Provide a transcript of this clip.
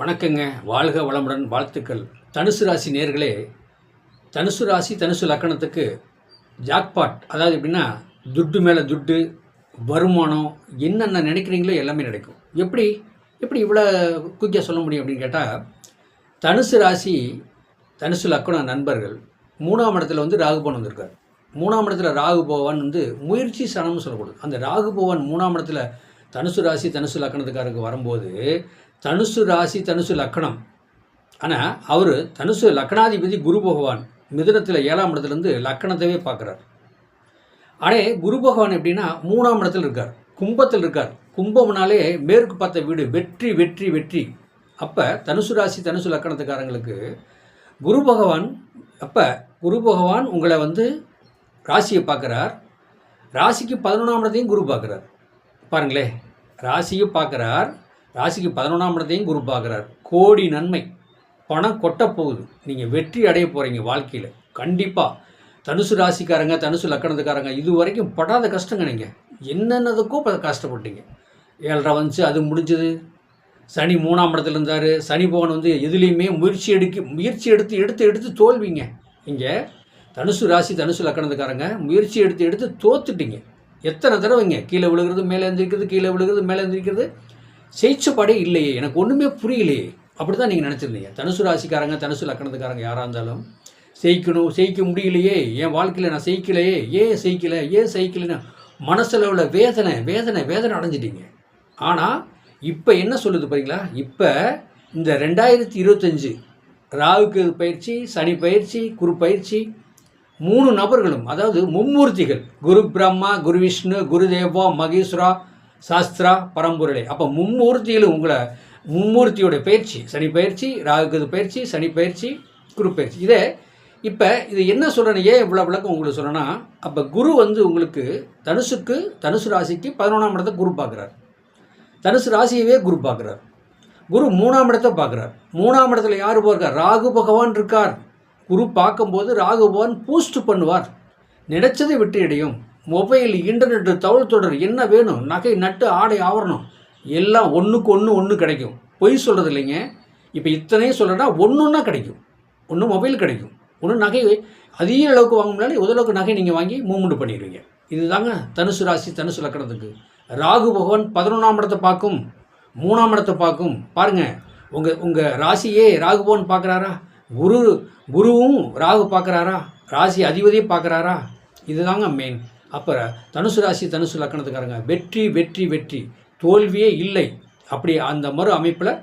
வணக்கங்க. வாழ்க வளமுடன் வாழ்த்துக்கள். தனுசு ராசி நேர்களே தனுசு ராசி தனுசு லக்கணத்துக்கு ஜாக்பாட் அதாவது எப்படின்னா துட்டு மேலே துட்டு வருமானம் என்னென்ன நினைக்கிறீங்களோ எல்லாமே நடக்கும். எப்படி எப்படி இவ்வளோ குயிக்காக சொல்ல முடியும் அப்படின்னு கேட்டால் தனுசு ராசி தனுசு லக்கணம் நண்பர்கள் மூணாம் இடத்துல வந்து ராகுபவன் வந்திருக்கார். மூணாம் இடத்துல ராகு பகவான் வந்து முயற்சி சனம்னு சொல்லக்கூடாது அந்த ராகு பகவான் மூணாம் இடத்துல தனுசு ராசி தனுசு லக்கணத்துக்காரருக்கு வரும்போது தனுசு ராசி தனுசு லக்கணம். ஆனால் அவர் தனுசு லக்கணாதிபதி குரு பகவான் மிதுனத்தில் ஏழாம் இடத்துலேருந்து லக்கணத்தவே பார்க்குறார். ஆனால் குரு பகவான் எப்படின்னா மூணாம் இடத்துல இருக்கார். கும்பத்தில் இருக்கார். கும்பம்னாலே மேற்கு பார்த்த வீடு வெற்றி வெற்றி வெற்றி. அப்போ தனுசு ராசி தனுசு லக்கணத்துக்காரங்களுக்கு குரு பகவான் அப்போ குரு பகவான் உங்களை வந்து ராசியை பார்க்குறார். ராசிக்கு பதினொன்றாம் இடத்தையும் குரு பார்க்குறார். பாருங்களே ராசியும் பார்க்குறார். ராசிக்கு பதினொன்றாம் இடத்தையும் குரு பார்க்குறார். கோடி நன்மை. பணம் கொட்ட போகுது. நீங்கள் வெற்றி அடைய போகிறீங்க வாழ்க்கையில். கண்டிப்பாக தனுசு ராசிக்காரங்க தனுசு லக்கணத்துக்காரங்க இது வரைக்கும் படாத கஷ்டங்க நீங்கள் என்னென்னதுக்கும் இப்போ கஷ்டப்பட்டீங்க. ஏழரை வந்துச்சு அது முடிஞ்சது. சனி மூணாம் இடத்துல இருந்தார். சனி பவன் வந்து எதுலேயுமே முயற்சி எடுக்க முயற்சி எடுத்து எடுத்து எடுத்து தோல்விங்க. இங்கே தனுசு ராசி தனுசு லக்கணத்துக்காரங்க முயற்சி எடுத்து எடுத்து தோத்துட்டீங்க. எத்தனை தடவைங்க? கீழே விழுகிறது மேலே எந்திரிக்கிறது கீழே விழுகிறது மேலே எழுந்திருக்கிறது ஜெயிச்ச இல்லையே. எனக்கு ஒன்றுமே புரியலையே. அப்படி தான் நீங்கள் நினச்சிருந்தீங்க. தனுசு ராசிக்காரங்க தனுசு லக்கணத்துக்காரங்க யாராக இருந்தாலும் ஜெயிக்கணும் ஜெயிக்க முடியலையே. என் வாழ்க்கையில் நான் ஜெயிக்கலையே ஏன் செய்க்கலை ஏன் ஜெயிக்கலைன்னு மனசளவில் வேதனை வேதனை வேதனை அடைஞ்சிட்டீங்க. ஆனால் இப்போ என்ன சொல்லுது பாருங்களா இப்போ இந்த ரெண்டாயிரத்தி இருபத்தஞ்சு ராகுக்கு பயிற்சி சனி பயிற்சி குரு பயிற்சி மூணு நபர்களும் அதாவது மும்மூர்த்திகள் குரு பிரம்மா குரு விஷ்ணு குரு தேவா மகேஸ்வரா சாஸ்திரா பரம்பொருளை. அப்போ மும்மூர்த்திகளும் உங்களை மும்மூர்த்தியோட பயிற்சி சனி பயிற்சி ராகுக்கு பயிற்சி சனி பயிற்சி குரு பயிற்சி. இதே இப்போ இது என்ன சொல்கிறேன் ஏன் இவ்வளோ விளக்கம் உங்களுக்கு சொல்கிறேன்னா அப்போ குரு வந்து உங்களுக்கு தனுசுக்கு தனுசு ராசிக்கு பதினொன்றாம் இடத்தை குரு பார்க்குறார். தனுசு ராசியவே குரு பார்க்குறார். குரு மூணாம் இடத்தை பார்க்குறார். மூணாம் இடத்துல யார் போயிருக்கார்? ராகு பகவான் இருக்கார். குரு பார்க்கும்போது ராகுபவன் பூஸ்ட் பண்ணுவார். நினைச்சதை விட்டு இடையும். மொபைல் இன்டர்நெட்டு தகவல் தொடர் என்ன வேணும்? நகை நட்டு ஆடை ஆவரணம். எல்லாம் ஒன்றுக்கு ஒன்று ஒன்று கிடைக்கும். பொய் சொல்கிறது இல்லைங்க. இப்போ இத்தனையும் சொல்கிறேன்னா ஒன்று ஒன்றா கிடைக்கும். ஒன்று மொபைல் கிடைக்கும். ஒன்று நகை. அதிக அளவுக்கு வாங்க முன்னாடி ஓரளவுக்கு நகை நீங்கள் வாங்கி மூவ்மெண்ட் பண்ணிடுவீங்க. இதுதாங்க தனுசு ராசி தனுசு லக்கணத்துக்கு. ராகு பகவான் பதினொன்றாம் இடத்தை பார்க்கும். மூணாம் இடத்தை பார்க்கும். பாருங்க உங்கள் உங்கள் ராசியே ராகு பகவான் பார்க்குறாரா? குரு குருவும் ராகு பார்க்குறாரா? ராசி அதிபதியும் பார்க்குறாரா? இதுதாங்க மெயின் அப்புறம் தனுசு ராசி தனுசு லக்கணத்துக்காரங்க வெற்றி வெற்றி வெற்றி. தோல்வியே இல்லை. அப்படி அந்த மறு அமைப்பில்